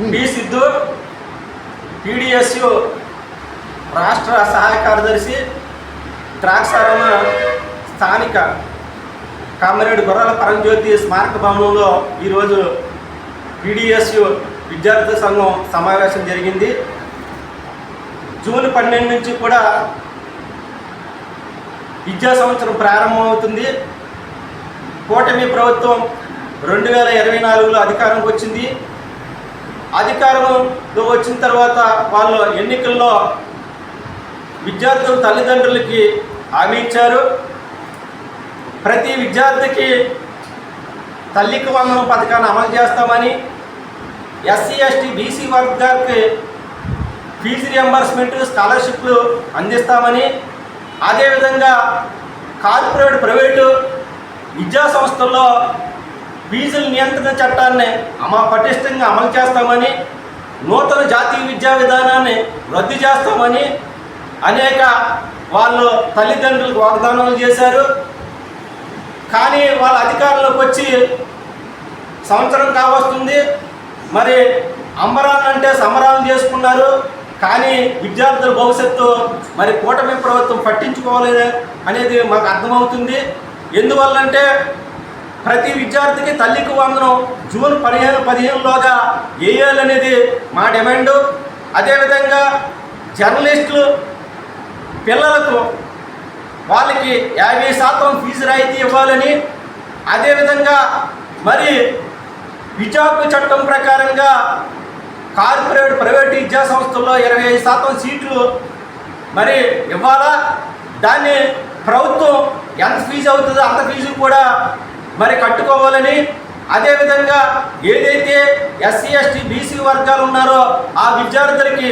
B Siddhu PDSU రాష్ట్ర సహాయ కార్యదర్శి ద్రాక్షారామ స్థానిక కామరేడు గొర్రెల పరంజ్యోతి స్మారక భవనంలో ఈరోజు పీడిఎస్యు విద్యార్థి సంఘం సమావేశం జరిగింది. జూన్ పన్నెండు నుంచి కూడా విద్యా సంవత్సరం ప్రారంభమవుతుంది. కూటమి ప్రభుత్వం రెండు వేల ఇరవై నాలుగులో అధికారంకి వచ్చింది. అధికారంలో వచ్చిన తర్వాత వాళ్ళు ఎన్నికల్లో విద్యార్థుల తల్లిదండ్రులకి హామీ ఇచ్చారు. ప్రతి విద్యార్థికి తల్లికి వందనం పథకాన్ని అమలు చేస్తామని ఎస్సీ ఎస్టీ బీసీ వర్గాలకి ఫీజు రియంబర్స్మెంట్ స్కాలర్షిప్లు అందిస్తామని అదేవిధంగా కార్పొరేట్ ప్రైవేటు విద్యా సంస్థల్లో ఫీజుల నియంత్రణ చట్టాన్ని అమ పటిష్టంగా అమలు చేస్తామని నూతన జాతీయ విద్యా విధానాన్ని రద్దు చేస్తామని అనేక వాళ్ళు తల్లిదండ్రులకు వాగ్దానాలు చేశారు. కానీ వాళ్ళ అధికారంలోకి వచ్చి సంవత్సరం కావస్తుంది. మరి అంబరాలు అంటే సమరాలు చేసుకున్నారు. కానీ విద్యార్థుల భవిష్యత్తు మరి కూటమి ప్రభుత్వం పట్టించుకోవాలి అనేది మాకు అర్థమవుతుంది. ఎందువల్లంటే ప్రతి విద్యార్థికి తల్లికి వందనం. జూన్ పదిహేను పదిహేనులోగా వేయాలనేది మా డిమాండు. అదేవిధంగా జర్నలిస్టులు పిల్లలకు వాళ్ళకి యాభై శాతం ఫీజు రాయితీ ఇవ్వాలని. అదేవిధంగా మరి విద్యా చట్టం ప్రకారంగా కార్పొరేట్ ప్రైవేట్ విద్యా సంస్థల్లో ఇరవై ఐదు శాతం సీట్లు మరి ఇవ్వాలా? దాన్ని ప్రభుత్వం ఎంత ఫీజు అవుతుందో అంత ఫీజు కూడా మరి కట్టుకోవాలని అదేవిధంగా ఏదైతే ఎస్సీ ఎస్టీ బీసీ వర్గాలు ఉన్నారో ఆ విద్యార్థులకి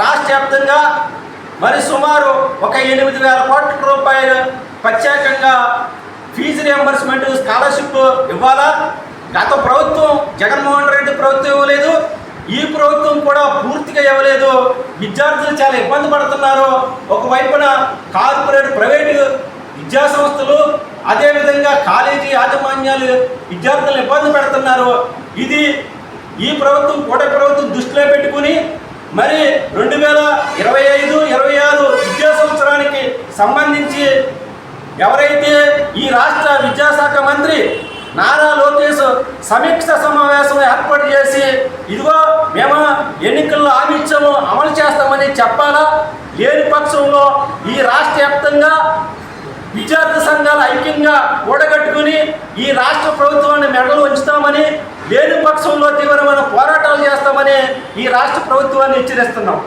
రాష్ట్ర వ్యాప్తంగా మరి సుమారు ఒక ఎనిమిది వేల కోట్ల రూపాయలు ప్రత్యేకంగా ఫీజు రియంబర్స్మెంట్ స్కాలర్షిప్ ఇవ్వాలా? గత ప్రభుత్వం జగన్మోహన్ రెడ్డి ప్రభుత్వం ఇవ్వలేదు. ఈ ప్రభుత్వం కూడా పూర్తిగా ఇవ్వలేదు. విద్యార్థులు చాలా ఇబ్బంది పడుతున్నారు. ఒకవైపున కార్పొరేట్ ప్రైవేటు విద్యా సంస్థలు అదేవిధంగా కాలేజీ యాజమాన్యాలు విద్యార్థులను ఇబ్బంది పెడుతున్నారు ఇది ఈ ప్రభుత్వం కూడా ప్రభుత్వం దృష్టిలో పెట్టుకుని మరి రెండు వేల ఇరవై ఐదు ఇరవై ఆరు విద్యా సంవత్సరానికి సంబంధించి ఎవరైతే ఈ రాష్ట్ర విద్యాశాఖ మంత్రి నారా లోకేష్ సమీక్ష సమావేశం ఏర్పాటు చేసి ఇదిగో మేము ఎన్నికల్లో హామీ ఇచ్చాము అమలు చేస్తామని చెప్పాలా? లేని పక్షంలో ఈ రాష్ట్ర వ్యాప్తంగా విద్యార్థి సంఘాలు ఐక్యంగా కూడగట్టుకుని ఈ రాష్ట్ర ప్రభుత్వాన్ని మెడలు ఉంచుతామని లేని పక్షంలో తీవ్రమైన పోరాటాలు చేస్తామని ఈ రాష్ట్ర ప్రభుత్వాన్ని హెచ్చరిస్తున్నాం.